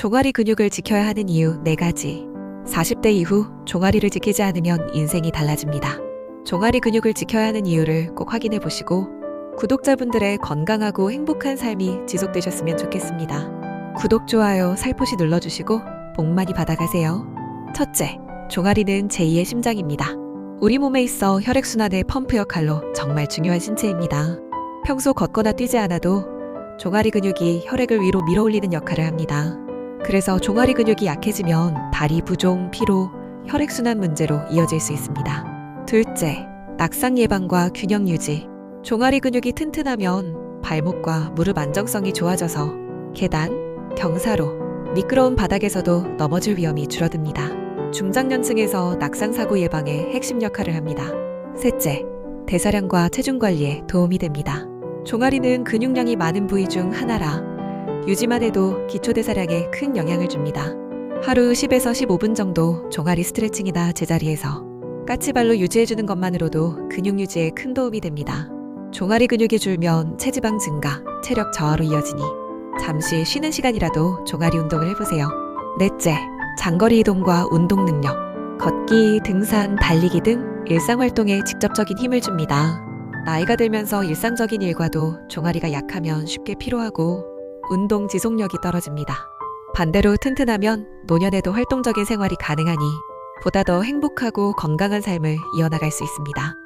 종아리 근육을 지켜야 하는 이유 4가지. 40대 이후 종아리를 지키지 않으면 인생이 달라집니다. 종아리 근육을 지켜야 하는 이유를 꼭 확인해 보시고 구독자분들의 건강하고 행복한 삶이 지속되셨으면 좋겠습니다. 구독, 좋아요, 살포시 눌러주시고 복 많이 받아가세요. 첫째, 종아리는 제2의 심장입니다. 우리 몸에 있어 혈액순환의 펌프 역할로 정말 중요한 신체입니다. 평소 걷거나 뛰지 않아도 종아리 근육이 혈액을 위로 밀어올리는 역할을 합니다. 그래서 종아리 근육이 약해지면 다리 부종, 피로, 혈액순환 문제로 이어질 수 있습니다. 둘째, 낙상 예방과 균형 유지. 종아리 근육이 튼튼하면 발목과 무릎 안정성이 좋아져서 계단, 경사로, 미끄러운 바닥에서도 넘어질 위험이 줄어듭니다. 중장년층에서 낙상 사고 예방에 핵심 역할을 합니다. 셋째, 대사량과 체중 관리에 도움이 됩니다. 종아리는 근육량이 많은 부위 중 하나라 유지만 해도 기초 대사량에 큰 영향을 줍니다. 하루 10에서 15분 정도 종아리 스트레칭이나 제자리에서 까치발로 유지해주는 것만으로도 근육 유지에 큰 도움이 됩니다. 종아리 근육이 줄면 체지방 증가, 체력 저하로 이어지니 잠시 쉬는 시간이라도 종아리 운동을 해보세요. 넷째, 장거리 이동과 운동 능력. 걷기, 등산, 달리기 등 일상 활동에 직접적인 힘을 줍니다. 나이가 들면서 일상적인 일과도 종아리가 약하면 쉽게 피로하고 운동 지속력이 떨어집니다. 반대로 튼튼하면 노년에도 활동적인 생활이 가능하니 보다 더 행복하고 건강한 삶을 이어나갈 수 있습니다.